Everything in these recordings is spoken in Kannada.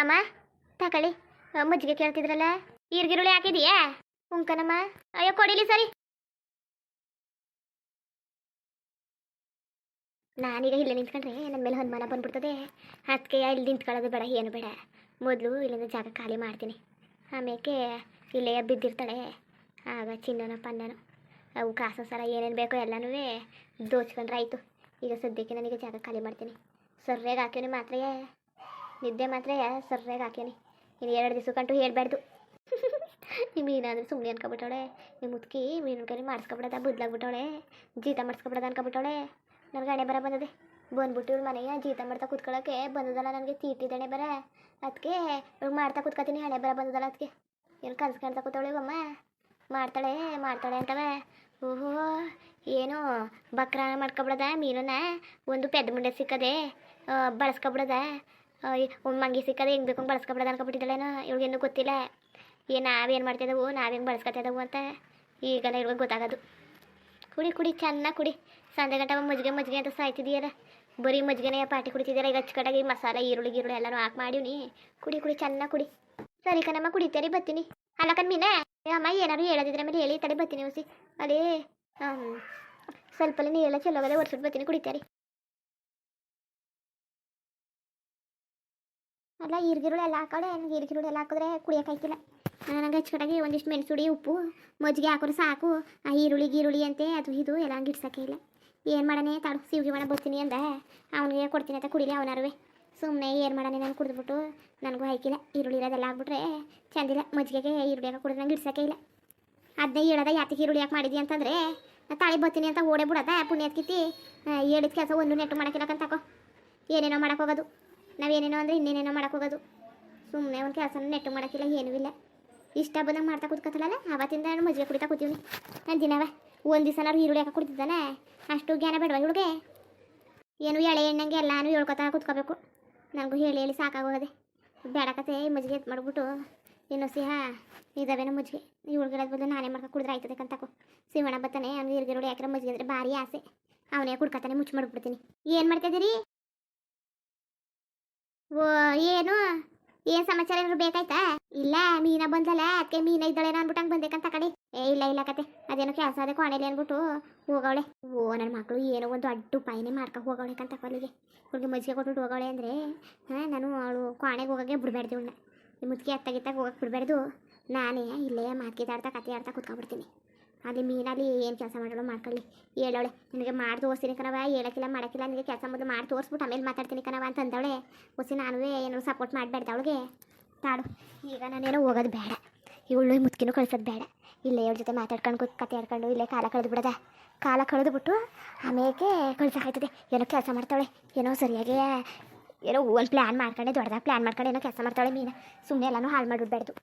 ಅಮ್ಮ ತಕಳಿ ಮಜ್ಜಿಗೆ ಕೇಳ್ತಿದ್ರಲ್ಲ ಈರ್ಗಿರುಳಿ ಹಾಕಿದೀಯಾ? ಉಂಕನಮ್ಮ. ಅಯ್ಯೋ, ಕೊಡಿಲಿ ಸರಿ. ನಾನೀಗ ಇಲ್ಲೇ ನಿಂತ್ಕೊಂಡ್ರೆ ನನ್ನ ಮೇಲೆ ಹನುಮಾನ ಬಂದ್ಬಿಡ್ತದೆ. ಅದಕ್ಕೆ ಇಲ್ಲಿ ನಿಂತ್ಕೊಳ್ಳೋದು ಬೇಡ, ಏನು ಬೇಡ. ಮೊದಲು ಇಲ್ಲಿಂದ ಜಾಗ ಖಾಲಿ ಮಾಡ್ತೀನಿ. ಆಮೇಲೆ ಇಲ್ಲೇ ಬಿದ್ದಿರ್ತಾಳೆ. ಆಗ ಚಿನ್ನನ ಪನ್ನನು. ಅವು ಕಾಸು ಸರ ಏನೇನು ಬೇಕೋ ಎಲ್ಲನೂ ದೋಚ್ಕೊಂಡ್ರೆ ಆಯಿತು ಈಗ ಸದ್ಯಕ್ಕೆ ನನಗೆ ಜಾಗ ಖಾಲಿ ಮಾಡ್ತೀನಿ. ಸರ್ರೇಗಾಕೇನೆ ಹಾಕ್ಯೋನಿ ಮಾತ್ರ ನಿದ್ದೆ ಮಾತ್ರ ಸರ್ಯಾಗಿ ಹಾಕ್ಯಾನೆ. ಇನ್ನು ಎರಡು ದಿವಸಕ್ಕಂಟು ಹೇಳ್ಬಾರ್ದು. ನಿಮ್ಮ ಏನಾದರೂ ಸುಮ್ಮನೆ ಅನ್ಕೊಬಿಟ್ಟವಳೆ ನಿಮ್ಮ ಮುತ್ಕಿ ಮೀನಿನ ಕರಿ ಮಾಡಿಸ್ಕೊಬಿಡದ, ಬುದ್ಲಾಗ್ಬಿಟ್ಟವಳೆ, ಜೀತ ಮಾಡಿಸ್ಕೊಬಿಡೋದ ಅನ್ಕೊಬಿಟ್ಟವಳೆ. ನನಗೆ ಹಣೆ ಬರ ಬಂದದೆ. ಬಂದ್ಬಿಟ್ಟು ಇವ್ರ ಮನೆಯ ಜೀತ ಮಾಡ್ತಾ ಕೂತ್ಕೊಳ್ಳೋಕೆ ಬಂದದಲ್ಲ ನನಗೆ ತೀಟಿದಣೆ ಬರ. ಅದಕ್ಕೆ ಇವಾಗ ಮಾಡ್ತಾ ಕೂತ್ಕೊತೀನಿ, ಹಣೆ ಬರ ಬಂದದಲ್ಲ ಅದಕ್ಕೆ ಏನು ಕನ್ಸು ಕಾಣ್ತಾ ಕೂತವಳೆ ಅಮ್ಮ ಮಾಡ್ತಾಳೆ ಮಾಡ್ತಾಳೆ ಅಂತವೆ. ಓಹೋ, ಏನು ಬಕ್ರಾನ ಮಾಡ್ಕೊಬಿಡದ ಮೀನನ್ನ? ಒಂದು ಪೆದ್ದ ಮುಂಡೆ ಸಿಕ್ಕದೆ ಬಳಸ್ಕೊಬಿಡದ? ಮಂಗಿ ಸಿಕ್ಕದೆ ಹೆಂಗೆ ಬೇಕು ಬಳಸ್ಕೊಬಿಡದ ಇವಳಿಗೆ ಇವ್ಳಿಗೇನು ಗೊತ್ತಿಲ್ಲ. ಏ, ನಾವೇನು ಮಾಡ್ತಿದ್ದವು ನಾವೇನು ಬಳಸ್ಕೊತಿದ್ದವು ಅಂತ ಈಗೆಲ್ಲ ಇವ್ಳಿಗೆ ಗೊತ್ತಾಗೋದು. ಕುಡಿ ಕುಡಿ, ಚೆನ್ನಾಗಿ ಕುಡಿ. ಸಂಜೆ ಗಂಟೆ ಮಜ್ಜಿಗೆ ಮಜ್ಜಿಗೆ ಅಂತ ಸಾಯ್ತಿದೀಯಲ್ಲ. ಬರೀ ಮಜ್ಜಿಗೆನೇ ಪಾಟಿ ಕುಡಿತಿದ್ದೀರ? ಈಗ ಅಚ್ಚುಕಟ್ಟಾಗಿ ಮಸಾಲೆ, ಈರುಳ್ಳಿ, ಗೀರುಳ್ಳಿ ಎಲ್ಲನೂ ಹಾಕಿ ಮಾಡೀನಿ ಕುಡಿ ಕುಡಿ, ಚೆನ್ನಾಗಿ ಕುಡಿ. ಸರಿ ಕಣಮ್ಮ, ಕುಡಿತೀರಿ ಬತ್ತೀನಿ ಅಲ್ಲ ಕಣ್ ಮೀನ ಅಮ್ಮ ಏನಾರು ಹೇಳೋದಿದ್ರ ಮೇಲೆ ಹೇಳಿ ತಡೆ ಬತ್ತೀನಿ ಉಸಿ. ಹಾಂ ಸ್ವಲ್ಪ ನೀರೆಲ್ಲ ಚೆಲ್ಲೋಗದೆ ಒರ್ಸಿಟ್ಟು ಬತ್ತೀನಿ ಕುಡಿತಾರಿ. ಅಲ್ಲ ಈರ್ಗಿರುಳು ಎಲ್ಲ ಹಾಕೋಳೆ ನನಗೆ ಈರ್ಗಿರುಳು ಎಲ್ಲ ಹಾಕಿದ್ರೆ ಕುಡಿಯೋಕ್ಕಾಯ್ತಿಲ್ಲ ನನಗೆ ಅಚ್ಚುಕಟ್ಟಾಗಿ ಒಂದಿಷ್ಟು ಮೆಣಸುಡಿ, ಉಪ್ಪು, ಮಜ್ಜಿಗೆ ಹಾಕೋರು ಸಾಕು. ಆ ಈರುಳ್ಳಿ, ಗೀರುಳ್ಳಿ ಅಂತೆ, ಅದು ಇದು ಎಲ್ಲ ಹಂಗೆ ಇಲ್ಲ. ಏನು ಮಾಡೋಣ? ತಾಡು ಸಿವ್ಗಿ ಮಾಡ ಬರ್ತೀನಿ ಅಂದ. ಅವನಿಗೆ ಕೊಡ್ತೀನಿ ಅಂತ ಕುಡಿಲಿ ಅವನಾರುವೆ ಸುಮ್ಮನೆ ಏನು ಮಾಡನೆ ನಾನು ಕುಡಿದ್ಬಿಟ್ಟು ನನಗೂ ಹಾಕಿಲ್ಲ ಈರುಳ್ಳಿ ಇರೋದೆಲ್ಲ ಆಗ್ಬಿಟ್ರೆ ಚಂದಿಲ್ಲ ಮಜ್ಜಿಗೆಗೆ ಈರುಳ್ಳಿ ಹಾಕಿ ಕುಡಿದ್ರೆ ನಂಗೆ ಇಡ್ಸೋಕ್ಕೆ ಇಲ್ಲ. ಅದನ್ನೇ ಹೇಳೋದ, ಯಾತಿಗೆ ಈರುಳ್ಳಿ ಯಾಕೆ ಮಾಡಿದ್ವಿ ಅಂತಂದರೆ ತಾಳಿ ಬರ್ತೀನಿ ಅಂತ ಓಡೇ ಬಿಡೋದ, ಪುಣ್ಯದ ಕಿತ್ತಿ ಹೇಳಿದ ಕೆಲಸ ಒಂದು ನೆಟ್ಟು ಮಾಡೋಕ್ಕಿಲ್ಲ ತಕೋ ಏನೇನೋ ಮಾಡೋಕ್ಕೋಗೋದು ನಾವೇನೇನೋ ಅಂದರೆ ಇನ್ನೇನೇನೋ ಹೋಗೋದು. ಸುಮ್ಮನೆ ಒಂದು ಕೆಲಸನ ನೆಟ್ಟು ಮಾಡೋಕ್ಕಿಲ್ಲ, ಏನೂ ಇಲ್ಲ. ಇಷ್ಟ ಬಂದಂಗೆ ಮಾಡ್ತಾ ಕೂತ್ಕೊತಲ್ಲ ಆವತ್ತಿಂದ ನಾನು ಮಜ್ಜಿಗೆ ಕುಡಿತಾ ಕೂತೀವಿ ನಾನು ದಿನವ, ಒಂದು ದಿವಸ ನಾವು ಈರುಳ್ಳಿ ಹಾಕಿ ಕುಡ್ತಿದ್ದಾನೆ ಅಷ್ಟು ಜ್ಞಾನ ಬೇಡವ ಇವಳಿಗೆ? ಏನು ಎಳೆ ಎಣ್ಣಂಗೆ ಎಲ್ಲಾನು ಹೇಳ್ಕೊತಾ ಕೂತ್ಕೋಬೇಕು. ನನಗೂ ಹೇಳಿ ಹೇಳಿ ಸಾಕಾಗೋದೆ ಬೇಡಕತೆ ಮಜ್ಜಿಗೆ ಎತ್ತು ಮಾಡಿಬಿಟ್ಟು. ಇನ್ನು ಸಿಹ, ಇದಾವೇನೋ ಮಜ್ಜಿಗೆ. ಇವಳಿಗಿರೋದ್ ಬದಲು ನಾನೇ ಮಾಡ್ಕೊ ಕುಡಿದ್ರೆ ಆಯ್ತದೆ ಕಂತಕು. ಸಿಂಹಣ ಬರ್ತಾನೆ, ಅವ್ನಿಗೆ ಈರುಳ್ಳಿ ಹಾಕಿರೋ ಮಜ್ಜಿಗೆ ಅಂದರೆ ಭಾರಿ ಆಸೆ. ಅವನೇ ಕುಡ್ಕತಾನೆ ಮುಚ್ಚಿ ಮಾಡಿಬಿಡ್ತೀನಿ ಏನು ಮಾಡ್ತಿದ್ದೀರಿ ಓ, ಏನು? ಏನ್ ಸಮಾಚಾರ ಏನಾದ್ರು ಬೇಕಾಯ್ತಾ? ಇಲ್ಲ, ಮೀನ ಬಂದಲ್ಲ ಅದಕ್ಕೆ ಮೀನ ಇದ್ದಾಳೇನೋ ಅನ್ಬಿಟ್ಟಂಗೆ ಬಂದೇಕಂತ ಕಡೆ ಏ, ಇಲ್ಲ ಇಲ್ಲ ಕತೆ. ಅದೇನೋ ಕೆಲಸ ಅದೇ ಕೋಣೆಲಿ ಅನ್ಬಿಟ್ಟು ಹೋಗವಳೆ. ಓ ನನ್ನ ಮಕ್ಕಳು ಏನೋ ಒಂದು ಅಡ್ಡು ಪಾಯನೆ ಮಾಡ್ಕೊ ಹೋಗವಳೆ ಕಂತ ಅಲ್ಲಿಗೆ ಹುಡುಗಿ ಮಜ್ಜಿಗೆ ಕೊಟ್ಬಿಟ್ಟು ಹೋಗವಳೆ ಅಂದರೆ, ಹಾಂ, ನಾನು ಅವಳು ಕೋಣೆಗೆ ಹೋಗೋಕ್ಕೆ ಬಿಡಬೇಡ್ದು ಮುತ್ತಿಗೆ ಅತ್ತಾಗಿತ್ತಾಗ ಹೋಗಕ್ಕೆ ಬಿಡಬೇಡ್ದು ನಾನೇ ಇಲ್ಲೇ ಮಾತ್ಕಿದಾಡ್ತಾ ಕತೆ ಆಡ್ತಾ ಕುತ್ಕೊಂಡ್ಬಿಡ್ತೀನಿ. ಅಲ್ಲಿ ಮೀನಲ್ಲಿ ಏನು ಕೆಲಸ ಮಾಡೋಳು ಮಾಡ್ಕೊಳ್ಳಿ. ಹೇಳೋಳೆ ನಿನಗೆ ಮಾಡಿ ತೋರಿಸ್ತೀನಿ ಕಣವ ಹೇಳಕ್ಕಿಲ್ಲ, ಮಾಡೋಕ್ಕಿಲ್ಲ, ನಿನಗೆ ಕೆಲಸ ಮೊದಲು ಮಾಡಿ ತೋರಿಸ್ಬಿಟ್ಟು ಆಮೇಲೆ ಮಾತಾಡ್ತೀನಿ ಕಣವ ಅಂತ ಅಂದವಳೆ ಹೊಸಿ ನಾನು ಏನೋ ಸಪೋರ್ಟ್ ಅವಳಿಗೆ. ತಾಡು ಈಗ ನಾನೇನೋ ಹೋಗೋದು ಬೇಡ. ಇವಳು ಮುತ್ಕಿನೂ ಕಳ್ಸೋದು ಬೇಡ. ಇಲ್ಲೇ ಇವ್ರ ಜೊತೆ ಮಾತಾಡ್ಕೊಂಡು ಕೂತ್ ಆಡ್ಕೊಂಡು, ಇಲ್ಲೇ ಕಾಲ ಕಳೆದು ಬಿಡದ. ಕಾಲ ಕಳೆದು ಬಿಟ್ಟು ಆಮೇಲೆ ಕಳ್ಸೋಕಾಯ್ತದೆ ಏನೋ ಕೆಲಸ ಮಾಡ್ತಾಳೆ ಏನೋ ಸರಿಯಾಗಿ ಏನೋ ಒಂದು ಪ್ಲ್ಯಾನ್ ಮಾಡ್ಕೊಂಡೆ, ದೊಡ್ಡದಾಗ ಪ್ಲ್ಯಾನ್ ಮಾಡ್ಕೊಂಡು, ಏನೋ ಕೆಲಸ ಮಾಡ್ತಾಳೆ ಮೀನು. ಸುಮ್ಮನೆ ಎಲ್ಲನೂ ಹಾಳು ಮಾಡಿಬಿಡ್ಬಾರ್ದು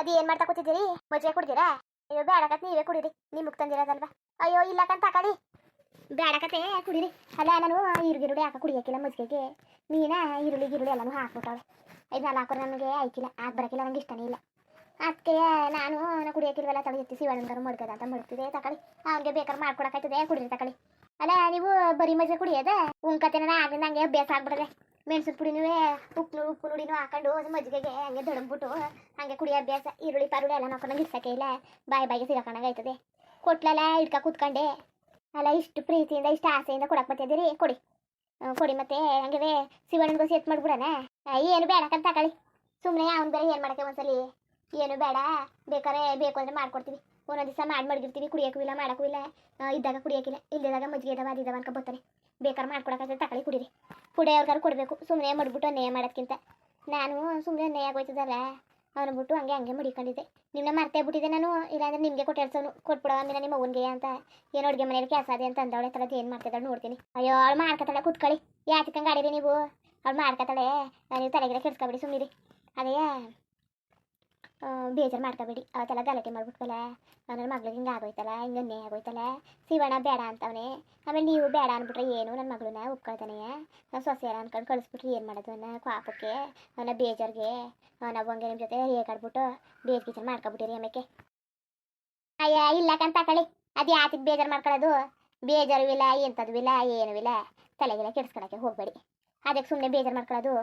ಅದು ಏನು ಮಾಡ್ತಾ ಕೂತಿದ್ದೀರಿ? ಮಜಾ ಕುಡ್ದಿರಾ? ಅಯ್ಯೋ ಬೇಡಕತ್ ನೀವೇ ಕುಡೀರಿ. ನಿಮಗೆ ತಂದಿರೋದಲ್ವಾ ಅಯ್ಯೋ, ಇಲ್ಲ ಇಲ್ಲಕಂತ ತಕೊಳ್ಳಿ ಬೇಡಕತೆ ಕುಡೀರಿ. ಅಲ್ಲ, ನಾನು ಈರುಗಿರುಳಿ ಹಾಕ ಕುಡಿಯೋಕ್ಕಿಲ್ಲ ಮಜ್ಜಿಗೆಗೆ. ಮೀನ ಈರುಳ್ಳಿ ಗಿರುಳಿ ಎಲ್ಲನೂ ಹಾಕ್ಬಿಟ್ಟವೆ ಇದನ್ನೆಲ್ಲ ಹಾಕೋರು ನನಗೆ ಆಯ್ಕಿಲ್ಲ. ಆಗ ಬರೋಕ್ಕಿಲ್ಲ ನನಗೆ ಇಷ್ಟನೇ ಇಲ್ಲ. ಅದಕ್ಕೆ ನಾನು ನಾ ಕುಡಿಯೋಕ್ಕಿಲ್ವಲ್ಲ ತಳಿ ಎತ್ತಿ ಶಿವಣ್ಣಗಾರು ಮಡ್ಕದ ಅಂತ ಮಡ್ತಿದೆ ತಕಳಿ ಅವ್ನಿಗೆ ಬೇಕಾದ್ರೆ ಮಾಡ್ಕೊಡಕ್ಕಾಯ್ತದೆ ಕುಡೀರಿ ತಕಳಿ ಅಲ್ಲ, ನೀವು ಬರೀ ಮಜ್ಜಿಗೆ ಕುಡಿಯೋದೆ? ಉಂಕತೆನ ಆಗಿಂದ ಹಂಗೆ ಅಭ್ಯಾಸ ಆಗ್ಬಿಡದೆ. ಮೆಣಸಿನ ಪುಡಿನೂ ಉಪ್ಪು ಉಪ್ಪು ನುಡಿನೂ ಹಾಕೊಂಡು ಮಜ್ಜಿಗೆಗೆ ಹಂಗೆ ದೊಡಂಬಿಟ್ಟು, ಹಂಗೆ ಕುಡಿ ಅಭ್ಯಾಸ, ಈರುಳ್ಳಿ, ಪಾರುಳ್ಳಿ ಎಲ್ಲ ಹಾಕೊಂಡ ಇಡ್ಸಕ್ಕೆ ಇಲ್ಲ. ಬಾಯಿ ಬಾಯಿಗೆ ಸಿಗಾಕೊಂಡಾಗ ಆಯ್ತದೆ. ಕೊಟ್ಲಲ್ಲ ಇಡ್ಕ ಕೂತ್ಕೊಂಡೆ. ಅಲ್ಲ, ಇಷ್ಟು ಪ್ರೀತಿಯಿಂದ, ಇಷ್ಟು ಆಸೆಯಿಂದ ಕೊಡಕ್ಕೆ ಬರ್ತಿದ್ದೀರಿ ಕೊಡಿ. ಕೊಡಿ ಮತ್ತೆ. ಹಂಗೆ ಶಿವಣ್ಣನ ಗೋಸಿ ಎತ್ತು ಮಾಡ್ಬಿಡಣ? ಏನು ಬೇಡಕ್ಕಂತ ತಗೊಳ್ಳಿ. ಸುಮ್ಮನೆ ಅವ್ನು ಬೇರೆ ಏನು ಮಾಡಕ್ಕೆ ಒಂದ್ಸಲಿ? ಏನು ಬೇಡ. ಬೇಕಾರೆ ಬೇಕು ಅಂದರೆ ಮಾಡ್ಕೊಡ್ತೀವಿ. ಒಂದೊಂದು ದಿವಸ ಮಾಡಿ ಮಡಗಿರ್ತೀವಿ ಕುಡಿಯೋಕ್ಕೂ ಇಲ್ಲ, ಮಾಡೋಕ್ಕೂ ಇಲ್ಲ. ಇದ್ದಾಗ ಕುಡಿಯೋಕ್ಕಿಲ್ಲ ಇಲ್ಲದಾಗ ಮಜ್ಜಿಗೆ ಇದಾವ ಅದು ಇದಾವ ಬರ್ತಾರೆ ಬೇಕಾದ್ರೆ ಮಾಡ್ಕೊಡಕ್ಕೆ ತಕೊಳ್ಳಿ ಕುಡಿರಿ. ಕುಡಿಯೋರ್ಗಾರು ಕೊಡಬೇಕು ಸುಮ್ಮನೆ ಮಡ್ಬಿಟ್ಟು ಅನ್ಯಾಯ ಮಾಡೋದ್ಕಿಂತ. ನಾನು ಸುಮ್ಮನೆ ಅನ್ಯಾಯ ಆಗೋಯ್ತದಲ್ಲ, ಅವ್ನ ಬಿಟ್ಟು ಹಂಗೆ ಹಂಗೆ ಮಡಿಕೊಂಡಿದ್ದೆ. ನಿಮ್ಮನ್ನ ಮರ್ತೇ ಬಿಟ್ಟಿದ್ದೆ ನಾನು, ಇಲ್ಲಾಂದ್ರೆ ನಿಮಗೆ ಕೊಟ್ಟಿರ್ಸೋನು ಕೊಟ್ಬಿಡೋ ಅಂದ್ರೆ ನಿಮ್ಮ ಅವನಿಗೆ ಅಂತ. ಏನು ಅಡುಗೆ ಮನೇಲಿ ಕೆಲಸ ಅದೇ ಅಂತ ಅಂದವಳೆ ತಲದ ಏನು ಮಾಡ್ತಿದ್ದಾಳೆ ನೋಡ್ತೀನಿ. ಅಯ್ಯೋ, ಅವಳು ಮಾಡ್ಕೊತಾಳೆ ಕುತ್ಕೊಳ್ಳಿ. ಯಾತಕ್ಕಂಗೆ ಆಡಿರಿ ನೀವು? ಅವ್ಳು ಮಾಡ್ಕೊತಾಳೆ ನೀವು ತಲೆಗಿರ ಕೆಡ್ಸ್ಕೊಬಿಡಿ ಸುಮ್ಮನಿರಿ ಅದೇ ಬೇಜಾರು ಮಾಡ್ಕೋಬೇಡಿ ಅವತ್ತೆಲ್ಲ ಗಲಾಟೆ ಮಾಡ್ಬಿಟ್ವಲ್ಲ ನನ್ನ ಮಗಳಿಗೆ ಹಿಂಗೆ ಆಗೋಯ್ತಲ್ಲ ಹಿಂಗೆ ಅನ್ಯಾಯ ಆಗೋಯ್ತಲ್ಲ ಶಿವಣ್ಣ ಬೇಡ ಅಂತವನೇ. ಆಮೇಲೆ ನೀವು ಬೇಡ ಅಂದ್ಬಿಟ್ರೆ ಏನು ನನ್ನ ಮಗಳನ್ನ ಒಪ್ಕೊಳ್ತಾನೆ. ನಾವು ಸೊಸೆಯರ ಅನ್ಕೊಂಡು ಕಳಿಸ್ಬಿಟ್ರೆ ಏನು ಮಾಡೋದು ಅವನ ಪಾಪಕ್ಕೆ ಅವನ ಬೇಜಾರಿಗೆ. ನಾವು ಹಂಗೆ ನಿಮ್ಮ ಜೊತೆ ರೇಗಾಡ್ಬಿಟ್ಟು ಬೇಜ್ ಗೀಜರ್ ಮಾಡ್ಕೊಬಿಟ್ಟಿರಿ ಆಮೇಲೆ ಅಯ್ಯ, ಇಲ್ಲ ಕಂತ ಕಳಿ ಅದು ಯಾತಿಗೆ ಬೇಜಾರು ಮಾಡ್ಕೊಳ್ಳೋದು ಬೇಜಾರು ಇಲ್ಲ ಎಂಥದ್ದು ಇಲ್ಲ, ಏನು ಇಲ್ಲ. ತಲೆಗೆಲ್ಲ ಕೆಡ್ಸ್ಕೊಳಕ್ಕೆ ಹೋಗಬೇಡಿ. ಅದಕ್ಕೆ ಸುಮ್ಮನೆ ಬೇಜಾರು ಮಾಡ್ಕೊಳ್ಳೋದು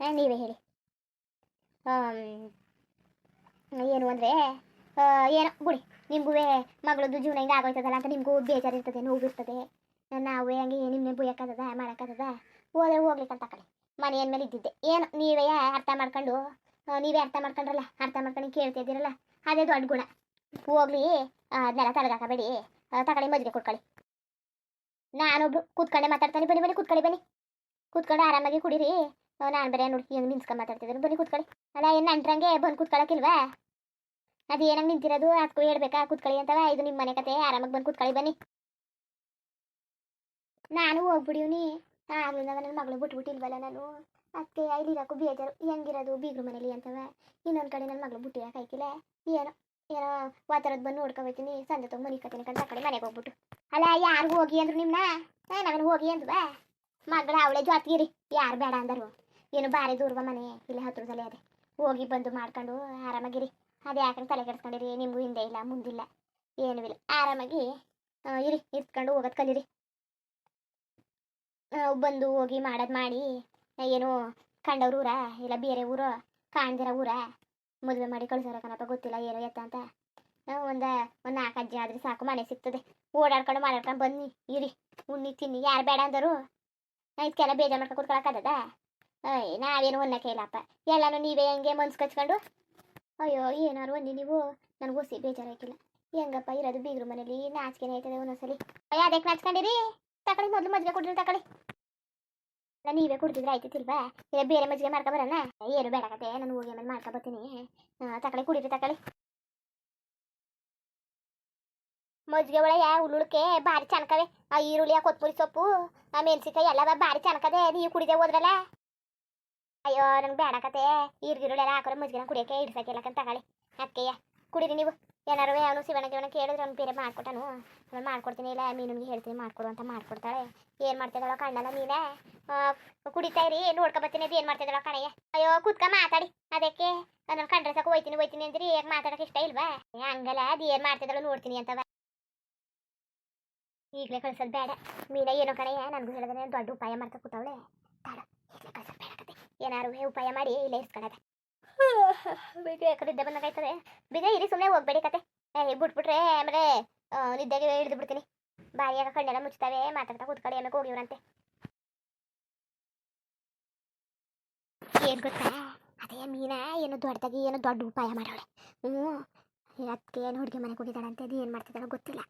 ನೀವೇ ಹೇಳಿ. ಏನು ಅಂದರೆ ಏನೋ, ಬಿಡಿ, ನಿಮಗೂ ಮಗಳದ್ದು ಜೀವನ ಹಿಂಗೆ ಆಗೋಯ್ತದಲ್ಲ ಅಂತ ನಿಮಗೂ ಬೇಜಾರಿರ್ತದೆ ನೋವು ಇರ್ತದೆ. ನಾವು ಹಂಗೆ ನಿಮ್ಮ ಬುಯ್ಯಕ್ಕದ ಮಾಡಕ್ಕದ ಹೋದ್ರೆ ಹೋಗ್ಲಿಕ್ಕಂತ ಕಡೆ. ಮನೆ ಮೇಲೆ ಇದ್ದಿದ್ದೆ. ಏನು, ನೀವೇ ಅರ್ಥ ಮಾಡ್ಕೊಂಡು ನೀವೇ ಅರ್ಥ ಮಾಡ್ಕೊಂಡ್ರಲ್ಲ, ಅರ್ಥ ಮಾಡ್ಕೊಂಡು ಕೇಳ್ತಾ ಇದ್ದೀರಲ್ಲ, ಅದೇ ದೊಡ್ಡ ಗುಣ. ಹೋಗ್ಲಿ ಅದನ್ನೆಲ್ಲ ತಲೆಗಾಕಬೇಡಿ ತಗೊಳ್ಳಿ ಮಜ್ಜಿಗೆ ಕುಡ್ಕೊಳ್ಳಿ. ನಾನೊಬ್ರು ಕೂತ್ಕೊಂಡೆ ಮಾತಾಡ್ತಾನೆ, ಬನ್ನಿ ಬನ್ನಿ, ಕೂತ್ಕೊಳ್ಳಿ, ಬನ್ನಿ. ಕೂತ್ಕೊಂಡು ಆರಾಮಾಗಿ ಕುಡೀರಿ. ನಾನು ಬೇರೆ ನೋಡಿ ಹೆಂಗೆ ನಿಂತ್ಕೊಂಡು ಮಾತಾಡ್ತಿದ್ರು. ಬನ್ನಿ ಕೂತ್ಕೊಳ್ಳಿ. ಅಲ್ಲ, ಏನು ನಂಟ್ರಂಗೆ ಬಂದು ಕೂತ್ಕೊಳ್ಳೋಕ್ಕಿಲ್ವಾ ಅದು ಏನಂಗೆ ನಿಂತಿರೋದು? ಅದಕ್ಕೂ ಹೇಳ್ಬೇಕಾ? ಕೂತ್ಕೊಳ್ಳಿ ಅಂತವ. ಇದು ನಿಮ್ಮ ಮನೆ ಕತೆ. ಆರಾಮಾಗಿ ಬಂದು ಕೂತ್ಕೊಳ್ಳಿ, ಬನ್ನಿ. ನಾನು ಹೋಗ್ಬಿಡಿವ್ನಿ ಆಗ್ಲಿಂದ ನನ್ನ ಮಗಳು ಬಿಟ್ಬಿಟ್ಟಿಲ್ವಲ್ಲ ನಾನು. ಅದಕ್ಕೆ ಇಲ್ಲಿ ಇರೋಕ್ಕೂ ಬೇಜಾರು. ಹೆಂಗಿರೋದು? ಬೀಗ್ರು ಮನೇಲಿ ಅಂತವ. ಇನ್ನೊಂದು ಕಡೆ ನನ್ನ ಮಗಳು ಬಿಟ್ಟಿರಕ್ಕೆ ಆಯ್ಕಿಲ್ಲ ಏನೋ ಏನೋ ವಾತಾವರಣ ಬಂದು ನೋಡ್ಕೊಬತ್ತೀನಿ ಸಂಜೆ ತೊಗೊಂಡು ಮನೆ ಕತ್ತೀನಿ ಕಂತ ಆ ಕಡೆ ಮನೆಗೆ ಹೋಗ್ಬಿಟ್ಟು. ಅಲ್ಲ, ಯಾರು ಹೋಗಿ ಅಂದ್ರು ನಿಮ್ಮನ್ನ ನಾನು ಹೋಗಿ ಅಂದ್ವಾ? ಮಗಳ, ಅವಳೇ ಜೊತೆಗಿರಿ. ಯಾರು ಬೇಡ ಅಂದರು? ಏನು ಭಾರಿ ದೂರ್ವ ಮನೆ, ಇಲ್ಲಿ ಹತ್ರದಲ್ಲೇ ಅದೇ. ಹೋಗಿ ಬಂದು ಮಾಡ್ಕೊಂಡು ಆರಾಮಾಗಿರಿ. ಅದೇ ಯಾಕಂದ್ರೆ ತಲೆ ಕೆಡಿಸ್ಕೊಂಡಿರಿ, ನಿಮಗೂ ಹಿಂದೆ ಇಲ್ಲ, ಮುಂದಿಲ್ಲ, ಏನೂ ಇಲ್ಲ. ಆರಾಮಾಗಿ ಇರಿ ಇರ್ತ್ಕೊಂಡು ಹೋಗೋದು ಕಲೀರಿ. ಬಂದು ಹೋಗಿ ಮಾಡೋದು ಮಾಡಿ, ಏನು ಕಂಡವ್ರ ಊರ, ಇಲ್ಲ ಬೇರೆ ಊರ, ಕಾಣ್ದಿರ ಊರ, ಮದುವೆ ಮಾಡಿ ಕಳ್ಸೋರ ಕಣಪ್ಪ ಗೊತ್ತಿಲ್ಲ, ಏನೋ ಎತ್ತ ಅಂತ. ಒಂದು ಒಂದು ನಾಲ್ಕು ಅಜ್ಜಿ ಆದ್ರೆ ಸಾಕು, ಮನೆ ಸಿಗ್ತದೆ. ಓಡಾಡ್ಕೊಂಡು ಮಾಡಾಡ್ಕೊಂಡು ಬನ್ನಿ, ಇರಿ, ಉಣ್ಣಿ, ತಿನ್ನಿ. ಯಾರು ಬೇಡ ಅಂದರು? ಇದಕ್ಕೆಲ್ಲ ಬೇಜಾರು ಮಾಡ್ಕೊಂಡು ಕೂತ್ಕೊಳಕ್ಕಾಗದ ಅಯ್ಯ ನಾವೇನು ಒನ್ನಕ್ಕೆ ಇಲ್ಲಪ್ಪ. ಎಲ್ಲಾನು ನೀವೇ ಹೆಂಗೆ ಮನ್ಸು ಕಚ್ಕೊಂಡು? ಅಯ್ಯೋ, ಏನಾರು ಒಂದಿ ನೀವು? ನನಗೆ ಒಸಿ ಬೇಜಾರಾಗಿಲ್ಲ ಹೆಂಗಪ್ಪ ಇರೋದು ಬೀಗ್ರ ಮನೇಲಿ? ನಾಚಿಕೆನೇ ಆಯ್ತದೆ ಒಂದೊಂದ್ಸಲಿ. ಅಯ್ಯ ಅದಕ್ಕೆ ನಾಚ್ಕೊಂಡಿರಿ? ತಕೊಳ್ಳಿ ಮೊದಲು ಮಜ್ಜಿಗೆ ಕುಡಿದ್ರಿ ತಕೊಳ್ಳಿ ಅಲ್ಲ, ನೀವೇ ಕುಡ್ದಿದ್ರೆ ಆಯ್ತಿತ್ತಿಲ್ವಾ ಇಲ್ಲ, ಬೇರೆ ಮಜ್ಜಿಗೆ ಮಾಡ್ಕೊಬರಣ ಏನು ಬೇಡಕತ್ತೆ ನಾನು ಹೋಗಿ ಆಮೇಲೆ ಮಾಡ್ಕೊಬತ್ತೀನಿ ತಕೊಳ್ಳಿ ಕುಡಿದ್ರಿ ತಕೊಳ್ಳಿ ಮಜ್ಜಿಗೆ ಒಳಗೆ ಉಳ್ಳುಳ್ಕೆ ಭಾರಿ ಚನ್ಕವೆ. ಆ, ಈರುಳ್ಳಿ, ಆ ಕೊತ್ತಂಬರಿ ಸೊಪ್ಪು, ಆ, ಮೆಣಸಿನ್ಕಾಯಿ ಎಲ್ಲ ಭಾರಿ ಚನಕದೆ. ನೀವು ಕುಡಿದೆ ಹೋದ್ರಲ್ಲ? ಅಯ್ಯೋ, ನಂಗೆ ಬೇಡಕತೆ ಈರುಳ್ಳಿ ಎಲ್ಲ ಹಾಕೋರೆ ಮಜ್ಜಿಗೆನ ಕುಡಿಯೋಕೆ ಇಡ್ಸಕ್ಕಿಲ್ಲಕಂತ ತಗೊಳ್ಳಿ. ಅಕ್ಕಯ್ಯ, ಕುಡೀರಿ ನೀವು. ಏನಾರು ಅವನು ಶಿವನ ಗಿವನ ಕೇಳಿದ್ರೆ ಅವ್ನು ಬೇರೆ ಮಾಡ್ಕೊಟ್ಟನು. ಆಮೇಲೆ ಮಾಡ್ಕೊಡ್ತೀನಿ, ಇಲ್ಲ ಮೀನಿಗೆ ಹೇಳ್ತೀನಿ, ಮಾಡ್ಕೊಡು ಅಂತ ಮಾಡ್ಕೊಡ್ತಾಳೆ. ಏನು ಮಾಡ್ತಿದ್ದಾಳೋ ಕಣ್ಣಲ್ಲ ನೀನೇ. ಕುಡಿತಾ ಇರಿ ನೋಡ್ಕೊಬತ್ತೀನಿ ಅದು ಏನು ಮಾಡ್ತಿದ್ದಾಳೋ ಕಣಯ್ಯ. ಅಯ್ಯೋ, ಕುತ್ಕ, ಮಾತಾಡಿ. ಅದಕ್ಕೆ ನನ್ನ ಕಂಡ್ರೆ ಸಾಕು, ಹೋಯ್ತೀನಿ ಹೋಯ್ತೀನಿ ಅಂದ್ರಿ. ಯಾಕೆ ಮಾತಾಡೋಕೆ ಇಷ್ಟ ಇಲ್ವಾ? ಹಂಗಲ್ಲ, ಅದು ಏನು ಮಾಡ್ತಿದ್ದಾಳೋ ನೋಡ್ತೀನಿ ಅಂತವ ಈಗಲೇ ಕಳ್ಸೋದು ಬೇಡ. ಮೀನ, ಏನೋ ಕಣಯ್ಯ, ನನಗೂ ಹೇಳಿದ್ರೆ ದೊಡ್ಡ ಉಪಾಯ ಮಾಡ್ತಾ ಕೂತವಳೆ ಬೇಡ ಈಗಲೇ ಕಳ್ಸೋದು ಬೇಡ ಕತೆ ಏನಾರು ಉಪಾಯ ಮಾಡಿ ಇಲ್ಲೇ ಇರ್ಸ್ಕೊಳದೆ ಬೇಗ ಯಾಕಡೆ ನಿದ್ದೆ ಬಂದಾಗೈತದೆ ಬೇಗ ಇರಿ ಸುಮ್ಮನೆ ಹೋಗ್ಬೇಡಿ ಕತೆ. ಬಿಟ್ಬಿಟ್ರೆ ಆಮೇಲೆ ನಿದ್ದೆಗೆ ಹಿಡಿದು ಬಿಡ್ತೀನಿ. ಬಾಯಿಯಾಗ ಕಣ್ಣೆಲ್ಲ ಮುಚ್ತವೆ ಮಾತಾಡ್ತಾ ಕೂತ್ಕೊಳ್ಳಿ, ಆಮೇಲೆ ಹೋಗಿವ್ರಂತೆ ಏನು ಗೊತ್ತಾ? ಅದೇ ಮೀನಾ, ಏನೋ ದೊಡ್ಡದಾಗಿ ಏನೋ ದೊಡ್ಡ ಉಪಾಯ ಮಾಡೋಳೆ. ಹ್ಞೂ ಅದಕ್ಕೆ ಏನು ಹುಡುಗಿ ಮನೆಗೆ ಹೋಗಿದ್ದಾಳಂತೆ, ಅದು ಏನು ಮಾಡ್ತಿದ್ದಾಳೋ ಗೊತ್ತಿಲ್ಲ.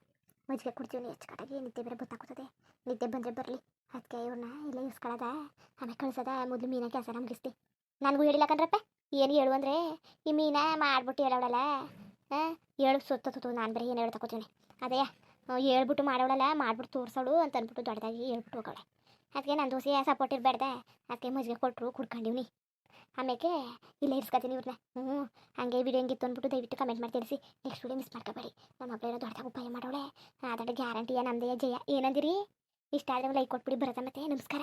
ಮಜ್ಜಿಗೆ ಕುಡ್ತೀವಿ ಹೆಚ್ಚು ನಿದ್ದೆ ಬೇರೆ ಗೊತ್ತಾಗ್ತದೆ ನಿದ್ದೆ ಬಂದರೆ ಬರಲಿ. ಅದಕ್ಕೆ ಇವ್ರನ್ನ ಇಲ್ಲ ಇಸ್ಕೊಳ್ಳೋದ ಆಮೇಲೆ ಕಳ್ಸೋದ, ಮೊದಲು ಮೀನ ಕೆಲಸ ಮುಗಿಸ್ತಿ ನನಗೂ ಹೇಳಿಲ್ಲ ಕಣ್ರಪ್ಪ. ಏನು ಹೇಳು ಅಂದರೆ, ಈ ಮೀನ ಮಾಡ್ಬಿಟ್ಟು ಹೇಳವಳಲ್ಲ ಹಾಂ ಹೇಳು ಸುತ್ತ ನಾನು ಬರೀ ಏನು ಹೇಳ್ತಕೋತೀನಿ ಅದೇ ಹೇಳ್ಬಿಟ್ಟು ಮಾಡೋಳಲ್ಲ, ಮಾಡ್ಬಿಟ್ಟು ತೋರಿಸೋಳು ಅಂತ ಅಂದ್ಬಿಟ್ಟು ದೊಡ್ಡದಾಗಿ ಹೇಳ್ಬಿಟ್ಟು ಹೋಗೋಳೆ ಅದಕ್ಕೆ ನನ್ನ ದೋಸೆ ಸಪೋರ್ಟ್ ಇರಬೇಡ್ದೆ ಅದಕ್ಕೆ ಮಜ್ಜಿಗೆ ಕೊಟ್ಟರು ಕುಡ್ಕೊಂಡಿವ್ನಿ. ಆಮೇಲೆ ಇಲ್ಲೇ ಇರ್ಸ್ಕೊತೀನಿ ಇವ್ರನ್ನ. ಹ್ಞೂ ಹಾಗೆ ವಿಡಿಯೋ ಹೆಂಗಿತ್ತು ಅಂದ್ಬಿಟ್ಟು ದಯವಿಟ್ಟು ಕಮೆಂಟ್ ಮಾಡಿ ತಿಳಿಸಿ. ನೆಕ್ಸ್ಟ್ ವಿಡಿಯೋ ಮಿಸ್ ಮಾಡ್ಕೋಬೇಡಿ. ನಮ್ಮ ಮಗಳೇನೋ ದೊಡ್ಡದಾಗ ಉಪಾಯ ಮಾಡೋಳೆ. ಅದರ ಗ್ಯಾರಂಟಿಯ ನಮ್ಮದೇ ಜಯ. ಏನಂದಿರಿ? ಇಷ್ಟ ಆದರೆ ಲೈಕ್ ಕೊಟ್ಬಿಡಿ ಬರುತ್ತೆ ಮತ್ತೆ. ನಮಸ್ಕಾರ.